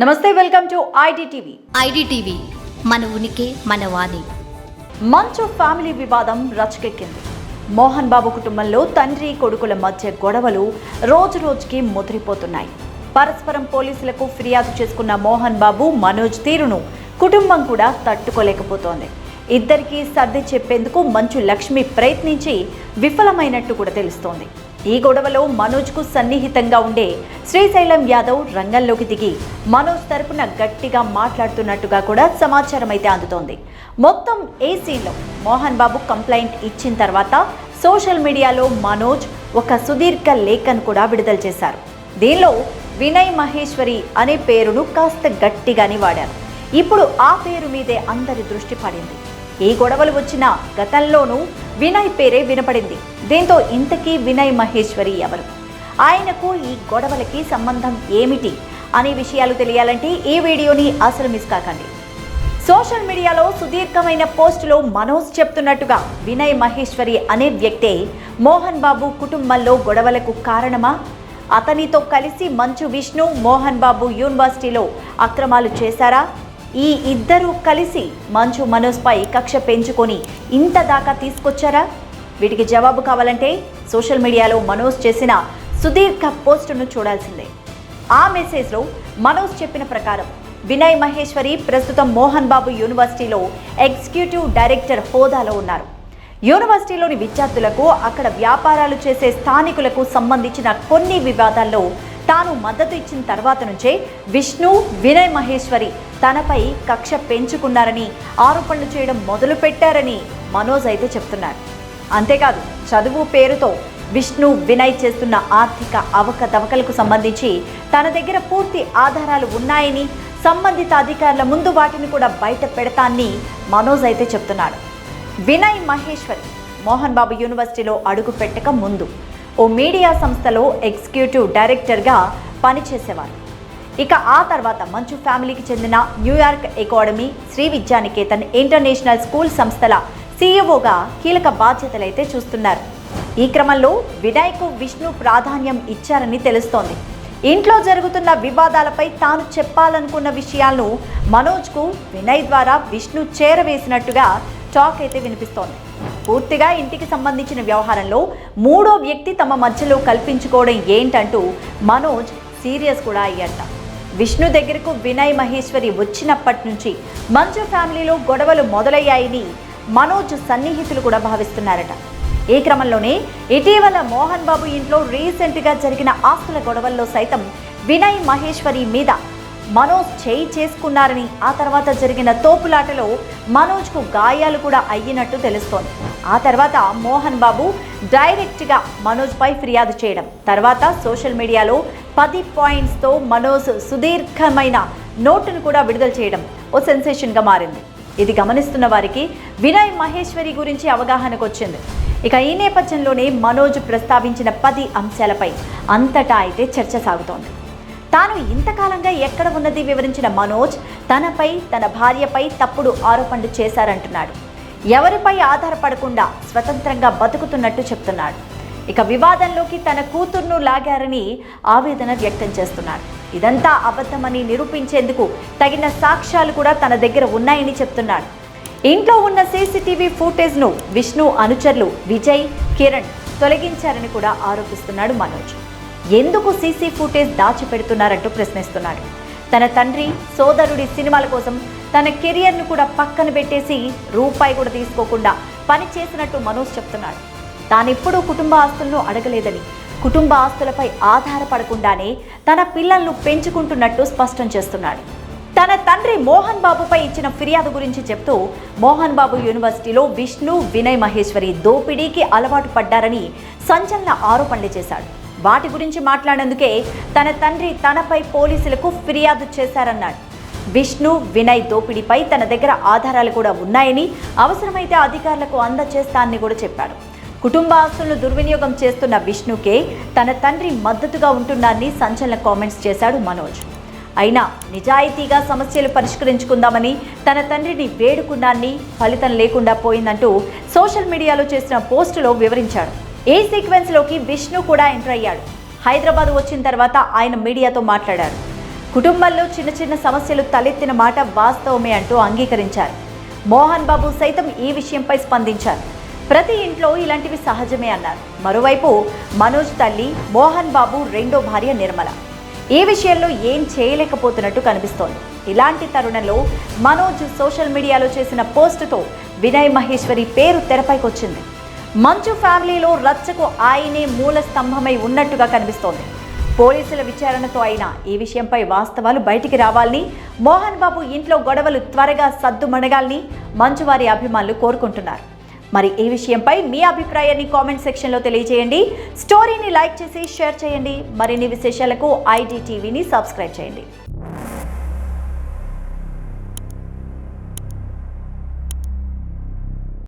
నమస్తే welcome to IDTV IDTV మన ఉనికి మన వాణి. మంచు ఫ్యామిలీ వివాదం రచకెక్కింది మోహన్ బాబు కుటుంబంలో తండ్రి కొడుకుల మధ్య గొడవలు రోజు రోజుకి ముదిరిపోతున్నాయి. పరస్పరం పోలీసులకు ఫిర్యాదు చేసుకున్న మోహన్ బాబు మనోజ్ తీరును కుటుంబం కూడా తట్టుకోలేకపోతోంది. ఇద్దరికీ సర్ది చెప్పేందుకు మంచు లక్ష్మి ప్రయత్నించి విఫలమైనట్టు కూడా తెలుస్తోంది. ఈ గొడవలో మనోజ్కు సన్నిహితంగా ఉండే శ్రీశైలం యాదవ్ రంగంలోకి దిగి మనోజ్ తరపున గట్టిగా మాట్లాడుతున్నట్టుగా కూడా సమాచారం అయితే అందుతోంది. మొత్తం ఏ సీన్లో మోహన్ బాబు కంప్లైంట్ ఇచ్చిన తర్వాత సోషల్ మీడియాలో మనోజ్ ఒక సుదీర్ఘ లేఖను కూడా విడుదల చేశారు. దీనిలో వినయ్ మహేశ్వరి అనే పేరును కాస్త గట్టిగానే వాడారు. ఇప్పుడు ఆ పేరు మీదే అందరి దృష్టి పడింది. ఈ గొడవలు వచ్చిన గతంలోనూ వినయ్ పేరే వినపడింది. దీంతో ఇంతకీ వినయ్ మహేశ్వరి ఎవరు? ఆయనకు ఈ గొడవలకి సంబంధం ఏమిటి అనే విషయాలు తెలియాలంటే ఈ వీడియోని అసలు మిస్ కాకండి. సోషల్ మీడియాలో సుదీర్ఘమైన పోస్టులో మనోజ్ చెప్తున్నట్టుగా వినయ్ మహేశ్వరి అనే వ్యక్తే మోహన్ బాబు కుటుంబంలో గొడవలకు కారణమా? అతనితో కలిసి మంచు విష్ణు మోహన్ బాబు యూనివర్సిటీలో అక్రమాలు చేశారా? ఈ ఇద్దరూ కలిసి మంచు మనోజ్పై కక్ష పెంచుకొని ఇంత దాకా తీసుకొచ్చారా? వీటికి జవాబు కావాలంటే సోషల్ మీడియాలో మనోజ్ చేసిన సుదీర్ఘ పోస్టును చూడాల్సిందే. ఆ మెసేజ్లో మనోజ్ చెప్పిన ప్రకారం వినయ్ మహేశ్వరి ప్రస్తుతం మోహన్ బాబు యూనివర్సిటీలో ఎగ్జిక్యూటివ్ డైరెక్టర్ హోదాలో ఉన్నారు. యూనివర్సిటీలోని విద్యార్థులకు అక్కడ వ్యాపారాలు చేసే స్థానికులకు సంబంధించిన కొన్ని వివాదాల్లో తాను మద్దతు ఇచ్చిన తర్వాత నుంచే విష్ణు వినయ్ మహేశ్వరి తనపై కక్ష పెంచుకున్నారని ఆరోపణలు చేయడం మొదలు పెట్టారని మనోజ్ అయితే చెప్తున్నారు. అంతేకాదు చదువు పేరుతో విష్ణు వినయ్ చేస్తున్న ఆర్థిక అవకతవకలకు సంబంధించి తన దగ్గర పూర్తి ఆధారాలు ఉన్నాయని సంబంధిత అధికారుల ముందు వాటిని కూడా బయట పెడతాన్ని మనోజ్ అయితే చెప్తున్నాడు. వినయ్ మహేశ్వరి మోహన్ బాబు యూనివర్సిటీలో అడుగు పెట్టక ముందు ఓ మీడియా సంస్థలో ఎగ్జిక్యూటివ్ డైరెక్టర్గా పనిచేసేవారు. ఇక ఆ తర్వాత మంచు ఫ్యామిలీకి చెందిన New York academy Sri Vidyanikethan international school సంస్థల సీఈఓగా కీలక బాధ్యతలైతే చూస్తున్నారు. ఈ క్రమంలో వినాయకు విష్ణు ప్రాధాన్యం ఇచ్చారని తెలుస్తోంది. ఇంట్లో జరుగుతున్న వివాదాలపై తాను చెప్పాలనుకున్న విషయాలను మనోజ్కు వినయ్ ద్వారా విష్ణు చేరవేసినట్టుగా టాక్ అయితే వినిపిస్తోంది. పూర్తిగా ఇంటికి సంబంధించిన వ్యవహారంలో మూడో వ్యక్తి తమ మధ్యలో కల్పించుకోవడం ఏంటంటూ మనోజ్ సీరియస్ కూడా అయ్యాట విష్ణు దగ్గరకు వినయ్ మహేశ్వరి వచ్చినప్పటి నుంచి మంచు ఫ్యామిలీలో గొడవలు మొదలయ్యాయని మనోజ్ సన్నిహితులు కూడా భావిస్తున్నారట. ఈ క్రమంలోనే ఇటీవల మోహన్ బాబు ఇంట్లో రీసెంట్గా జరిగిన ఆస్తుల గొడవల్లో సైతం వినయ్ మహేశ్వరి మీద మనోజ్ చేయి చేసుకున్నారని ఆ తర్వాత జరిగిన తోపులాటలో మనోజ్కు గాయాలు కూడా అయ్యినట్టు తెలుస్తోంది. ఆ తర్వాత మోహన్ బాబు డైరెక్ట్గా మనోజ్పై ఫిర్యాదు చేయడం తర్వాత సోషల్ మీడియాలో పది పాయింట్స్తో మనోజ్ సుదీర్ఘమైన నోటును కూడా విడుదల చేయడం ఓ సెన్సేషన్గా మారింది. ఇది గమనిస్తున్న వారికి వినయ్ మహేశ్వరి గురించి అవగాహనకు వచ్చింది. ఇక ఈ నేపథ్యంలోనే మనోజ్ ప్రస్తావించిన పది అంశాలపై అంతటా అయితే చర్చ సాగుతోంది. తాను ఇంతకాలంగా ఎక్కడ ఉన్నది వివరించిన మనోజ్ తనపై తన భార్యపై తప్పుడు ఆరోపణలు చేశారంటున్నాడు. ఎవరిపై ఆధారపడకుండా స్వతంత్రంగా బతుకుతున్నట్టు చెప్తున్నాడు. ఇక వివాదంలోకి తన కూతుర్ను లాగారని ఆవేదన వ్యక్తం చేస్తున్నారు. ఇదంతా అబద్ధమని నిరూపించేందుకు తగిన సాక్ష్యాలు కూడా తన దగ్గర ఉన్నాయని చెప్తున్నాడు ఇంట్లో ఉన్న సీసీటీవీ ఫుటేజ్ను విష్ణు అనుచరులు విజయ్ కిరణ్ తొలగించారని కూడా ఆరోపిస్తున్నాడు మనోజ్. ఎందుకు సీసీ ఫుటేజ్ దాచిపెడుతున్నారంటూ ప్రశ్నిస్తున్నాడు తన తండ్రి సోదరుడి సినిమాల కోసం తన కెరియర్ను కూడా పక్కన పెట్టేసి రూపాయి కూడా తీసుకోకుండా పని చేసినట్టు మనోజ్ చెప్తున్నాడు తానెప్పుడూ కుటుంబ ఆస్తులను అడగలేదని కుటుంబ ఆస్తులపై ఆధారపడకుండానే తన పిల్లలను పెంచుకుంటున్నట్టు స్పష్టం చేస్తున్నాడు. తన తండ్రి మోహన్ బాబుపై ఇచ్చిన ఫిర్యాదు గురించి చెప్తూ మోహన్ బాబు యూనివర్సిటీలో విష్ణు వినయ్ మహేశ్వరి దోపిడీకి అలవాటు పడ్డారని సంచలన ఆరోపణలు చేశాడు. వాటి గురించి మాట్లాడేందుకే తన తండ్రి తనపై పోలీసులకు ఫిర్యాదు చేశారన్నాడు. విష్ణు వినయ్ దోపిడీపై తన దగ్గర ఆధారాలు కూడా ఉన్నాయని అవసరమైతే అధికారులకు అందజేస్తానని కూడా చెప్పాడు. కుటుంబ ఆస్తులను దుర్వినియోగం చేస్తున్న విష్ణుకే తన తండ్రి మద్దతుగా ఉంటున్నారని సంచలన కామెంట్స్ చేశాడు మనోజ్. అయినా నిజాయితీగా సమస్యలు పరిష్కరించుకుందామని తన తండ్రిని వేడుకున్నాన్ని ఫలితం లేకుండా పోయిందంటూ సోషల్ మీడియాలో చేసిన పోస్టులో వివరించాడు. ఈ సీక్వెన్స్లోకి విష్ణు కూడా ఎంటర్ అయ్యాడు. హైదరాబాద్ వచ్చిన తర్వాత ఆయన మీడియాతో మాట్లాడారు. కుటుంబంలో చిన్న చిన్న సమస్యలు తలెత్తిన మాట వాస్తవమే అంటూ అంగీకరించారు. మోహన్ బాబు సైతం ఈ విషయంపై స్పందించారు. ప్రతి ఇంట్లో ఇలాంటివి సహజమే అన్నారు. మరోవైపు మనోజ్ తల్లి మోహన్ బాబు రెండో భార్య నిర్మల. ఈ విషయంలో ఏం చేయలేకపోతున్నట్టు కనిపిస్తోంది. ఇలాంటి తరుణంలో మనోజ్ సోషల్ మీడియాలో చేసిన పోస్టుతో వినయ్ మహేశ్వరి పేరు తెరపైకొచ్చింది. మంచు ఫ్యామిలీలో రచ్చకు ఆయనే మూల స్తంభమై ఉన్నట్టుగా కనిపిస్తోంది. పోలీసుల విచారణతో అయినా ఈ విషయంపై వాస్తవాలు బయటికి రావాలని మోహన్ బాబు ఇంట్లో గొడవలు త్వరగా సద్దుమణగాలని మంచు వారి అభిమానులు కోరుకుంటున్నారు. మరి ఈ విషయంపై మీ అభిప్రాయాన్ని కామెంట్ సెక్షన్లో తెలియజేయండి. స్టోరీని లైక్ చేసి షేర్ చేయండి. మరిన్ని విశేషాలకు ఐడి టీవీని సబ్స్క్రైబ్ చేయండి.